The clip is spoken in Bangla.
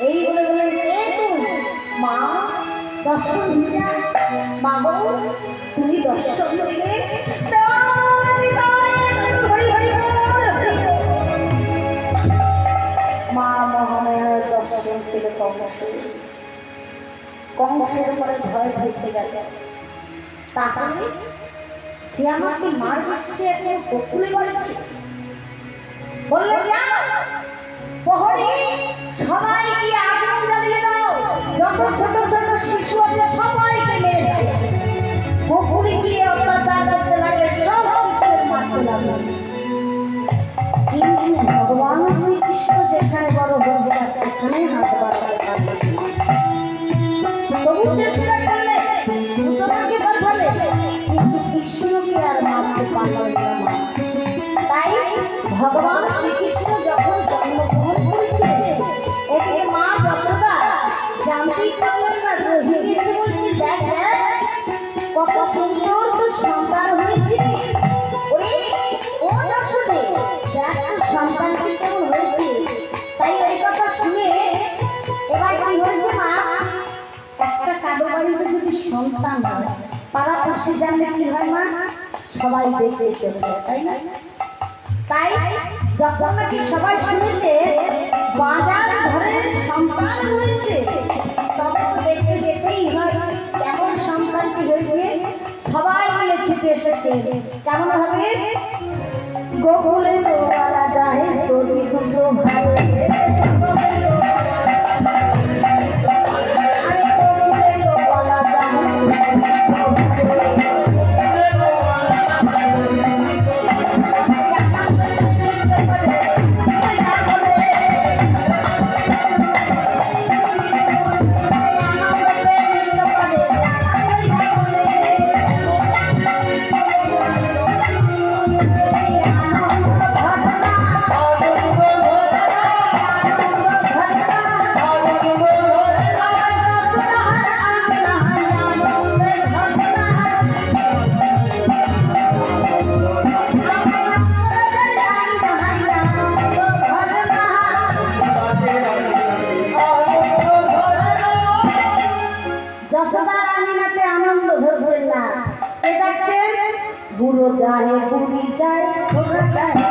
এই বলে বলেন কে তুমি মা দর্শন দিলে। মা গো তুমি দর্শন দিলে হরি হরি। কংসের পরে ভয় ধরতে গেল। তাহলে যে আমাকে মারবে সে এখন বকুলে বলেছে? বললে যা প্রহরী আগুন জ্বালিয়ে দাও। যত ছোট ছোট শিশু আছে, সবাইকে মেরে দাও বকুলে গিয়ে অত্যাচার সব মারতে কিন্তু ভগবান শ্রীকৃষ্ণ যেখানে বড় যায় সেখানে হাত কারও বাড়িতে যদি সন্তান হয়, পাড়া পাশে জানলে কি হয় মা? সবাই দেখতে চলে তাই না? তাই যখন নাকি সবাই শুনেছে, বাজার ঘরে সন্তান হয়েছে তখন তো দেখতে যেতেই হয় কেমন সন্তানটি হয়েছে? সবাই মিলে ছুটে এসেছে। কেমন হবে? গোকুলে তোরা যায় তোর ভাই বুড়ো যায় বুড়ি যায়